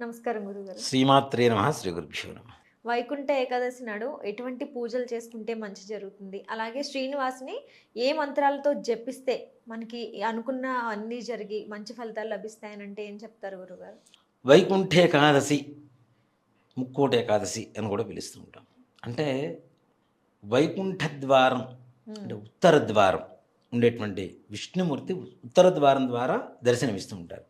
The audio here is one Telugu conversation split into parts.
నమస్కారం గురుగారు. శ్రీమాత్రే నమ శ్రీ గురుభ్యో నమ. వైకుంఠ ఏకాదశి నాడు ఎటువంటి పూజలు చేసుకుంటే మంచి జరుగుతుంది? అలాగే శ్రీనివాసుని ఏ మంత్రాలతో జపిస్తే మనకి అనుకున్న అన్నీ జరిగి మంచి ఫలితాలు లభిస్తాయని అంటే ఏం చెప్తారు గురుగారు? వైకుంఠ ఏకాదశి ముక్కోటి ఏకాదశి అని కూడా పిలుస్తూ ఉంటాం అంటే వైకుంఠ ద్వారం అంటే ఉత్తర ద్వారం ఉండేటువంటి విష్ణుమూర్తి ఉత్తర ద్వారం ద్వారా దర్శనమిస్తూ ఉంటారు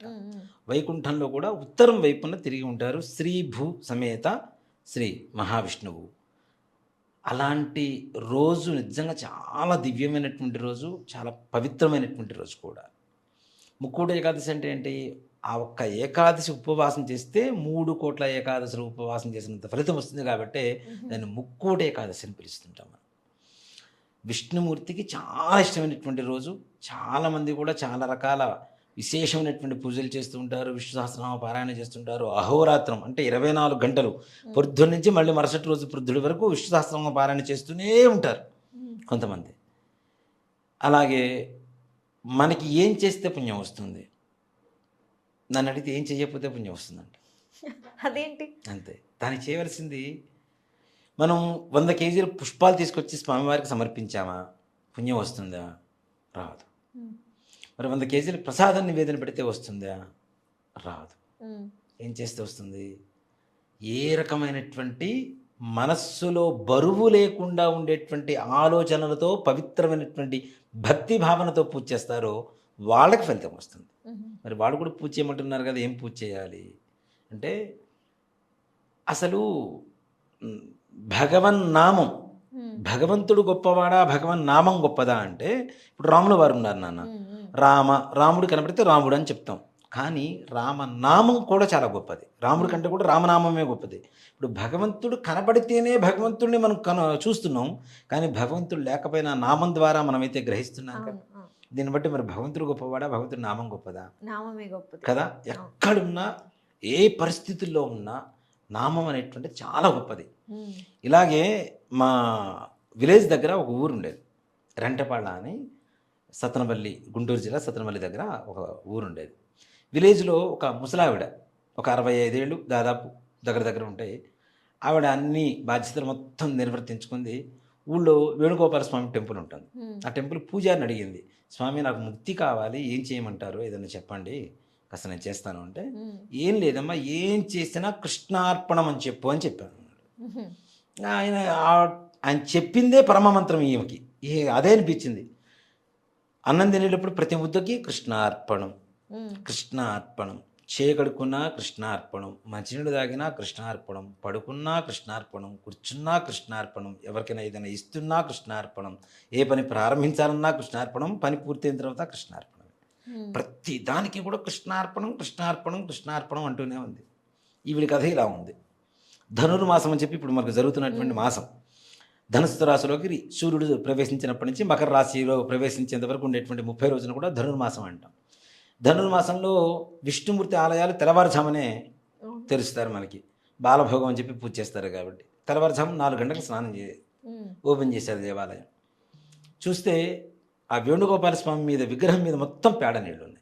వైకుంఠంలో కూడా ఉత్తరం వైపున తిరిగి ఉంటారు శ్రీ భూ సమేత శ్రీ మహావిష్ణువు. అలాంటి రోజు నిజంగా చాలా దివ్యమైనటువంటి రోజు చాలా పవిత్రమైనటువంటి రోజు కూడా. ముక్కోటి ఏకాదశి అంటే ఏంటి? ఆ ఒక్క ఏకాదశి ఉపవాసం చేస్తే మూడు కోట్ల ఏకాదశులు ఉపవాసం చేసినంత ఫలితం వస్తుంది కాబట్టి దాన్ని ముక్కోటి ఏకాదశి అని పిలుస్తుంటాం విష్ణుమూర్తికి చాలా ఇష్టమైనటువంటి రోజు. చాలామంది కూడా చాలా రకాల విశేషమైనటువంటి పూజలు చేస్తూ ఉంటారు. విష్ణు సహస్రనామ పారాయణ చేస్తుంటారు అహోరాత్రం అంటే ఇరవై నాలుగు గంటలు. పొద్దున్న నుంచి మళ్ళీ మరుసటి రోజు పొద్దుడి వరకు విష్ణు సహస్రనామ పారాయణ చేస్తూనే ఉంటారు కొంతమంది. అలాగే మనకి ఏం చేస్తే పుణ్యం వస్తుంది? నన్ను అడిగితే ఏం చేయకపోతే పుణ్యం వస్తుందంట. అదేంటి? అంతే. దానికి చేయవలసింది మనం వంద కేజీల పుష్పాలు తీసుకొచ్చి స్వామివారికి సమర్పించామా? పుణ్యం వస్తుందా? రాదు. మరి వంద కేజీల ప్రసాదం నివేదన పెడితే వస్తుందా? రాదు. ఏం చేస్తే వస్తుంది? ఏ రకమైనటువంటి మనస్సులో బరువు లేకుండా ఉండేటువంటి ఆలోచనలతో పవిత్రమైనటువంటి భక్తి భావనతో పూజ చేస్తారో వాళ్ళకి ఫలితం వస్తుంది. మరి వాడు కూడా పూజ చేయమంటున్నారు కదా ఏం పూజ చేయాలి? అంటే అసలు మ్, భగవన్ నామం. ఉమ్, భగవంతుడు గొప్పవాడా భగవన్ నామం గొప్పదా అంటే ఇప్పుడు రాముల వారు ఉన్నారు నాన్న. రామ రాముడు కనపడితే రాముడు అని చెప్తాం. కానీ రామనామం కూడా చాలా గొప్పది. రాముడి కంటే కూడా రామనామమే గొప్పది. ఇప్పుడు భగవంతుడు కనపడితేనే భగవంతుడిని మనం కన చూస్తున్నాం. కానీ భగవంతుడు లేకపోయినా నామం ద్వారా మనమైతే గ్రహిస్తున్నాం కదా. దీన్ని బట్టి మరి భగవంతుడు గొప్పవాడా భగవంతుడి నామం గొప్పదా? నామమే గొప్పది. కదా? ఎక్కడున్నా ఏ పరిస్థితుల్లో ఉన్నా నామం అనేటువంటిది చాలా గొప్పది. ఇలాగే మా విలేజ్ దగ్గర ఒక ఊరు ఉండేది. రెంటపాళ్ళ అని సతనపల్లి గుంటూరు జిల్లా సతనపల్లి దగ్గర ఒక ఊరు ఉండేది. విలేజ్లో ఒక ముసలావిడ ఒక అరవై ఐదేళ్ళు దాదాపు దగ్గర దగ్గర ఉంటాయి ఆవిడ అన్ని బాధ్యతలు మొత్తం నిర్వర్తించుకుంది. ఊళ్ళో వేణుగోపాల స్వామి టెంపుల్ ఉంటుంది. ఆ టెంపుల్ పూజారిని అడిగింది. స్వామి నాకు ముక్తి కావాలి ఏం చేయమంటారు? ఏదైనా చెప్పండి. కాస్త నేను చేస్తాను అంటే ఏం లేదమ్మా ఏం చేసినా కృష్ణార్పణం అని చెప్పు అని చెప్పాను ఆయన ఆయన చెప్పిందే పరమమంత్రం ఈమెకి. అదే అనిపించింది. అన్నం తినేటప్పుడు ప్రతి ముద్దకి కృష్ణార్పణం. కృష్ణార్పణం. చేయగడుకున్నా కృష్ణార్పణం. మంచినీళ్ళు తాగినా కృష్ణార్పణం. పడుకున్నా కృష్ణార్పణం. కూర్చున్నా కృష్ణార్పణం. ఎవరికైనా ఏదైనా ఇస్తున్నా కృష్ణార్పణం. ఏ పని ప్రారంభించాలన్నా కృష్ణార్పణం. పని పూర్తయిన తర్వాత కృష్ణార్పణం. ప్రతి దానికి కూడా కృష్ణార్పణం కృష్ణార్పణం కృష్ణార్పణం అంటూనే ఉంది. ఈవిడి కథ ఇలా ఉంది. ధనుర్మాసం అని చెప్పి ఇప్పుడు మనకు జరుగుతున్నటువంటి మాసం. ధనుస్సు రాశిలోకి సూర్యుడు ప్రవేశించినప్పటి నుంచి మకర రాశిలో ప్రవేశించేంత వరకు ఉండేటువంటి ముప్పై రోజులు కూడా ధనుర్మాసం అంటాం. ధనుర్మాసంలో విష్ణుమూర్తి ఆలయాలు తెల్లవారుజామునే. తెరుస్తారు మనకి. బాలభోగం అని చెప్పి పూజ చేస్తారు కాబట్టి. తెల్లవారుజాము నాలుగు గంటలకు స్నానం చే ఓపెన్ చేశారు దేవాలయం. చూస్తే ఆ వేణుగోపాల స్వామి మీద విగ్రహం మీద మొత్తం పేడ నీళ్ళు ఉన్నాయి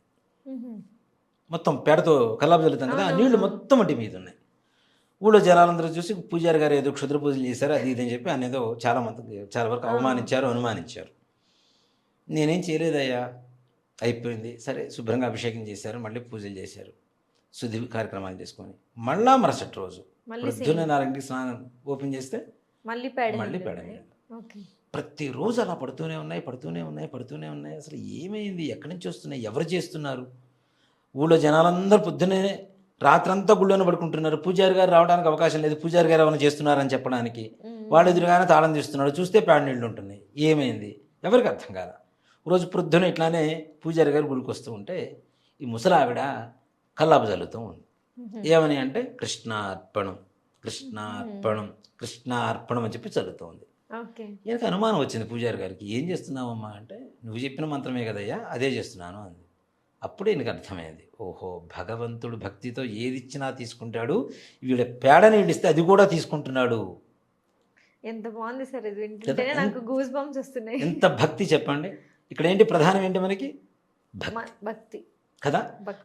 మొత్తం పేడతో కల్లాపు చల్లుతాం కదా ఆ నీళ్ళు మొత్తం మట్టి మీద ఉన్నాయి. ఊళ్ళో జనాలందరూ చూసి పూజారి గారు ఏదో క్షుద్ర పూజలు చేశారు అది ఇది అని చెప్పి ఆయన ఏదో చాలా మంది చాలా వరకు అవమానించారు అనుమానించారు. నేనేం చేయలేదయ్యా? అయిపోయింది. సరే శుభ్రంగా అభిషేకం చేశారు మళ్ళీ పూజలు చేశారు. శుద్ధి కార్యక్రమాలు చేసుకొని మళ్ళా మరుసటి రోజు పొద్దున్న నాలుగింటికి స్నానం ఓపెన్ చేస్తే మళ్ళీ పేడ మళ్ళీ పేడ ప్రతిరోజు అలా పడుతూనే ఉన్నాయి పడుతూనే ఉన్నాయి పడుతూనే ఉన్నాయి. అసలు ఏమైంది? ఎక్కడి నుంచి వస్తున్నాయి? ఎవరు చేస్తున్నారు? ఊళ్ళో జనాలందరూ పొద్దునే రాత్రంతా గుళ్ళోనే పడుకుంటున్నారు. పూజారి గారు రావడానికి అవకాశం లేదు. పూజారి గారు ఏమైనా చేస్తున్నారని చెప్పడానికి. వాళ్ళు ఎదురుగానే తాళం తీస్తున్నాడు. చూస్తే నీళ్ళు ఉంటున్నాయి. ఏమైంది? ఎవరికి అర్థం కాదు రోజు ప్రొద్దున ఇట్లానే పూజారి గారు గుడికి వస్తూ ఉంటే ఈ ముసలావిడ కల్లాపు చల్లుతూ ఉంది. ఏమని అంటే కృష్ణార్పణం కృష్ణార్పణం కృష్ణార్పణం అని చెప్పి ఓకే ఈయనకు అనుమానం వచ్చింది పూజారి గారికి ఏం చేస్తున్నావమ్మా? అంటే నువ్వు చెప్పిన మంత్రమే కదయ్యా అదే చేస్తున్నాను అంది. అప్పుడు ఈయనకు అర్థమైంది. ఓహో భగవంతుడు భక్తితో ఏది ఇచ్చినా తీసుకుంటాడు వీళ్ళ పేడ నీళ్ళు ఇస్తే అది కూడా తీసుకుంటున్నాడు. ఎంత బాగుంది సార్ ఇది వింటుంటేనే నాకు గూస్ బంప్స్ వస్తున్నాయి. ఎంత భక్తి చెప్పండి. ఇక్కడ ఏంటి ప్రధానం ఏంటి మనకి? భక్తి. కదా?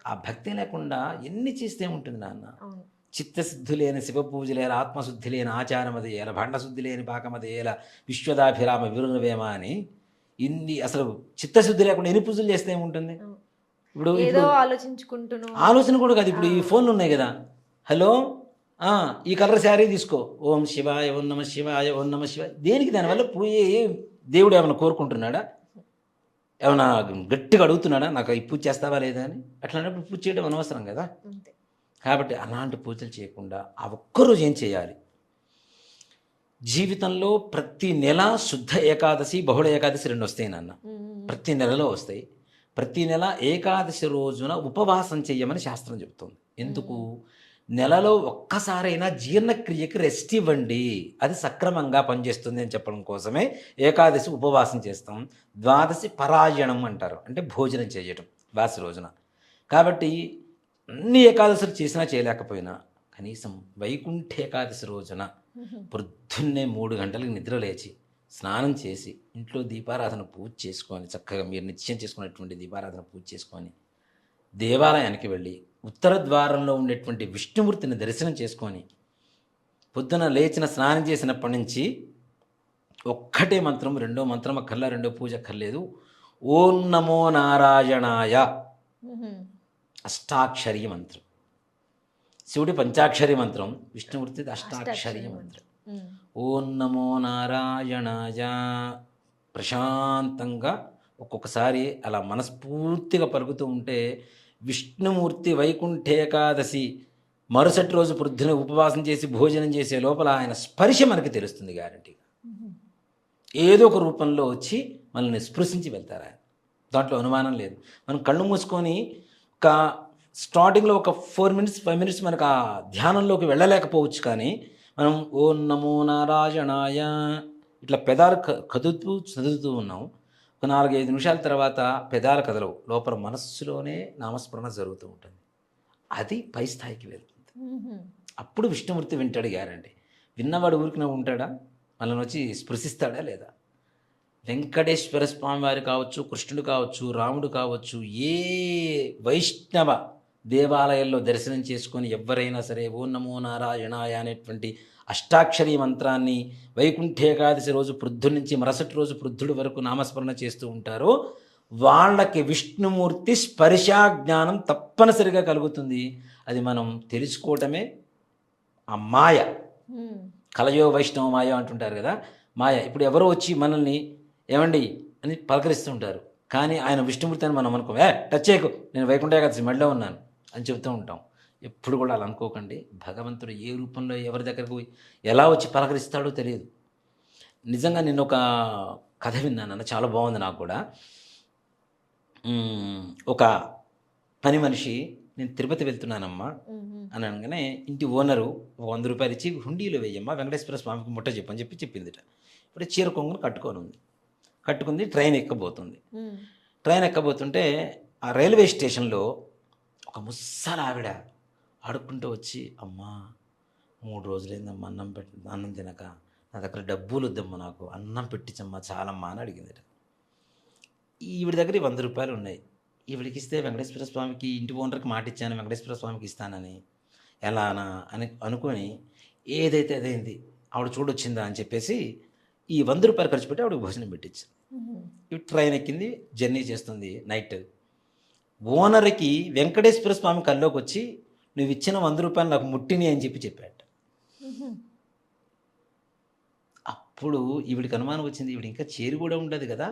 ఆ భక్తి లేకుండా ఎన్ని చేస్తే ఉంటుంది నాన్న? అవును. చిత్తశుద్ధి లేని శివ పూజలేల ఆత్మశుద్ధి లేని ఆచారమది ఏల భాండశుద్ధి లేని పాకమది ఏల విశ్వదాభిరామ విరుణవేమ అని ఇన్ని అసలు చిత్తశుద్ధి లేకుండా ఎన్ని పూజలు చేస్తే ఏముంటుంది. ఇప్పుడు ఆలోచించుకుంటున్నాను ఆలోచన కూడా కాదు. ఇప్పుడు ఈ ఫోన్లు ఉన్నాయి కదా. హలో? ఈ కలర్ శారీ తీసుకో. ఓం శివాయ ఓం నమ శివాయ ఓం నమ శివాయ. దేనికి దానివల్ల పోయి దేవుడు ఏమైనా కోరుకుంటున్నాడా? ఏమైనా గట్టిగా అడుగుతున్నాడా? నాకు ఈ పూజ చేస్తావా లేదా అని? అట్లాంటప్పుడు పూజ చేయడం అనవసరం కదా. కాబట్టి అలాంటి పూజలు చేయకుండా ఆ ఒక్కరోజు ఏం చేయాలి? జీవితంలో ప్రతి నెల శుద్ధ ఏకాదశి బహుళ ఏకాదశి రెండు వస్తాయి నాన్న. ప్రతి నెలలో వస్తాయి. ప్రతి నెల ఏకాదశి రోజున ఉపవాసం చెయ్యమని శాస్త్రం చెబుతుంది ఎందుకు? నెలలో ఒక్కసారైనా జీర్ణక్రియకి రెస్ట్ ఇవ్వండి. అది సక్రమంగా పనిచేస్తుంది అని చెప్పడం కోసమే ఏకాదశి ఉపవాసం చేస్తాం. ద్వాదశి పరాయణం అంటారు. అంటే భోజనం చేయటం. ద్వాదశి రోజున. కాబట్టి అన్ని ఏకాదశులు చేసినా చేయలేకపోయినా కనీసం వైకుంఠ ఏకాదశి రోజున పొద్దున్నే మూడు గంటలకు నిద్ర లేచి స్నానం చేసి ఇంట్లో దీపారాధన పూజ చేసుకొని చక్కగా మీరు నిత్యం చేసుకున్నటువంటి దీపారాధన పూజ చేసుకొని దేవాలయానికి వెళ్ళి ఉత్తర ద్వారంలో ఉండేటువంటి విష్ణుమూర్తిని దర్శనం చేసుకొని పొద్దున లేచిన స్నానం చేసినప్పటి నుంచి ఒక్కటే మంత్రం రెండో మంత్రం అక్కర్లా రెండో పూజ అక్కర్లేదు. ఓం నమో నారాయణాయ. అష్టాక్షరి మంత్రం శివుడి పంచాక్షరి మంత్రం విష్ణుమూర్తిది అష్టాక్షరి మంత్రం. ఓం నమో నారాయణాయ. ప్రశాంతంగా ఒక్కొక్కసారి అలా మనస్ఫూర్తిగా పలుకుతూ ఉంటే విష్ణుమూర్తి వైకుంఠేకాదశి మరుసటి రోజు పొద్దున ఉపవాసం చేసి భోజనం చేసే లోపల ఆయన స్పర్శ మనకి తెలుస్తుంది గ్యారంటీగా. ఏదో ఒక రూపంలో వచ్చి మనల్ని స్పృశించి వెళ్తారు ఆయన. దాంట్లో అనుమానం లేదు. మనం కళ్ళు మూసుకొని ఒక స్టార్టింగ్లో ఒక ఫోర్ మినిట్స్ ఫైవ్ మినిట్స్ మనకు ఆ ధ్యానంలోకి వెళ్ళలేకపోవచ్చు కానీ మనం ఓ నమో నారాయణాయ ఇట్లా పెదాలు క- కదులుతూ చదువుతూ ఉన్నాం. ఒక నాలుగైదు నిమిషాల తర్వాత పెదాలు కదలవు. లోపల మనస్సులోనే నామస్మరణ జరుగుతూ ఉంటుంది. అది పై స్థాయికి వెళ్తుంది. అప్పుడు విష్ణుమూర్తి వింటాడు గ్యారంటీ. విన్నవాడు ఊరికి ఉంటాడా? మనల్ని వచ్చి స్పృశిస్తాడా లేదా? వెంకటేశ్వర స్వామి వారు కావచ్చు కృష్ణుడు కావచ్చు రాముడు కావచ్చు ఏ వైష్ణవ దేవాలయాల్లో దర్శనం చేసుకొని ఎవరైనా సరే ఓ నమో నారాయణాయ అనేటువంటి అష్టాక్షరి మంత్రాన్ని వైకుంఠేకాదశి రోజు పృద్ధు నుంచి మరుసటి రోజు పృద్ధుడి వరకు నామస్మరణ చేస్తూ ఉంటారో వాళ్ళకి విష్ణుమూర్తి స్పర్శా జ్ఞానం తప్పనిసరిగా కలుగుతుంది. అది మనం తెలుసుకోవటమే ఆ మాయ. కలయో వైష్ణవ మాయ అంటుంటారు కదా మాయ. ఇప్పుడు ఎవరో వచ్చి మనల్ని ఏమండి? అని పలకరిస్తుంటారు కానీ ఆయన విష్ణుమూర్తి అని మనం అనుకో ఏ టచ్ చేయకు. నేను వైకుంఠ ఏకాదశి మెడలో ఉన్నాను. అని చెబుతూ ఉంటాం. ఎప్పుడు కూడా అలా అనుకోకండి. భగవంతుడు ఏ రూపంలో ఎవరి దగ్గరకు ఎలా వచ్చి పలకరిస్తాడో తెలియదు. నిజంగా నేను ఒక కథ విన్నాను. అన్న చాలా బాగుంది నాకు కూడా. ఒక పని మనిషి నేను తిరుపతి వెళ్తున్నానమ్మా. అని అనగానే ఇంటి ఓనరు ఒక వంద రూపాయలు ఇచ్చి హుండీలో వేయమ్మా వెంకటేశ్వర స్వామికి ముట్ట చెప్పని చెప్పి చెప్పిందిట. ఇప్పుడు చీర కొంగును కట్టుకొని ఉంది. కట్టుకుంది ట్రైన్ ఎక్కబోతుంది. ట్రైన్ ఎక్కబోతుంటే ఆ రైల్వే స్టేషన్లో ఒక ముస్సల ఆవిడ ఆడుకుంటూ వచ్చి అమ్మా మూడు రోజులైందమ్మా అన్నం పెట్టి అన్నం తినక నా దగ్గర డబ్బులు వద్దమ్మా నాకు అన్నం పెట్టించమ్మా చాలమ్మా అని అడిగిందిట. ఈవిడ దగ్గర వంద రూపాయలు ఉన్నాయి. ఈవిడికి ఇస్తే వెంకటేశ్వర స్వామికి ఇంటి ఓనర్కి మాట ఇచ్చాను వెంకటేశ్వర స్వామికి ఇస్తానని. ఎలానా అని అనుకొని ఏదైతే అదైంది ఆవిడ చూడొచ్చిందా అని చెప్పేసి ఈ వంద రూపాయలు ఖర్చు పెట్టి ఆవిడకి భోజనం పెట్టించింది ఉహు. ఈ ట్రైన్ ఎక్కింది జర్నీ చేస్తుంది నైట్ ఓనర్కి వెంకటేశ్వర స్వామి కల్లోకి వచ్చి నువ్వు ఇచ్చిన వంద రూపాయలు నాకు ముట్టిని అని చెప్పి చెప్పాడు ఉహు. అప్పుడు ఈవిడికి అనుమానం వచ్చింది ఈవిడ ఇంకా చేరి కూడా ఉండదు కదా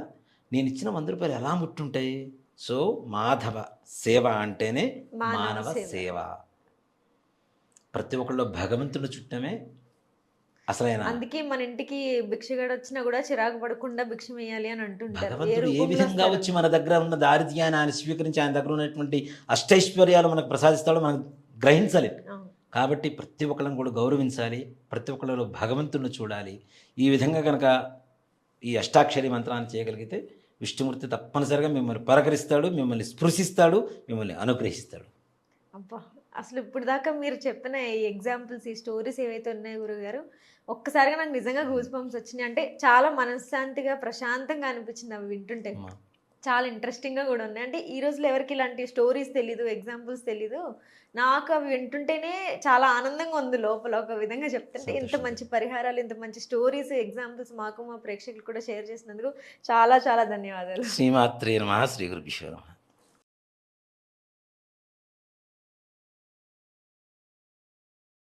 నేను ఇచ్చిన వంద రూపాయలు ఎలా ముట్టుంటాయి సో మాధవ సేవ అంటేనే మానవ. సేవ ప్రతి ఒక్కళ్ళు భగవంతుని చుట్టమే అసలైన? అందుకే మన ఇంటికి భిక్షగాడు వచ్చినా కూడా చిరాకు పడకుండా భిక్షం వేయాలి అని అంటుంటారు. ఏ విధంగా. వచ్చి మన దగ్గర ఉన్న దారిద్ర్యాన్ని ఆయన స్వీకరించి ఆయన దగ్గర ఉన్నటువంటి అష్టైశ్వర్యాలు మనకు ప్రసాదిస్తాడో మనం గ్రహించాలి. అవును. కాబట్టి ప్రతి ఒక్కళ్ళని కూడా గౌరవించాలి ప్రతి ఒక్కళ్ళలో భగవంతుని చూడాలి. ఈ విధంగా కనుక ఈ అష్టాక్షరి మంత్రాన్ని చేయగలిగితే విష్ణుమూర్తి తప్పనిసరిగా మిమ్మల్ని పలకరిస్తాడు మిమ్మల్ని స్పృశిస్తాడు మిమ్మల్ని అనుగ్రహిస్తాడు. అబ్బా! అసలు ఇప్పుడు దాకా మీరు చెప్పిన ఈ ఎగ్జాంపుల్స్ ఈ స్టోరీస్ ఏవైతే ఉన్నాయో గురుగారు ఒక్కసారిగా నాకు నిజంగా గూస్ బంప్స్ వచ్చినాయి. అంటే చాలా మనశ్శాంతిగా ప్రశాంతంగా అనిపించింది అవి వింటుంటే. చాలా ఇంట్రెస్టింగ్గా కూడా ఉన్నాయి. అంటే ఈ రోజులో ఎవరికి ఇలాంటి స్టోరీస్ తెలీదు ఎగ్జాంపుల్స్ తెలీదు. నాకు అవి వింటుంటేనే చాలా ఆనందంగా ఉంది లోపల. ఒక విధంగా చెప్తుంటే ఇంత. మంచి పరిహారాలు ఇంత మంచి స్టోరీస్ ఎగ్జాంపుల్స్ మాకు మా ప్రేక్షకులు కూడా షేర్ చేసినందుకు చాలా చాలా ధన్యవాదాలు. శ్రీమాత్రే శ్రీ గురుభీశ్వరం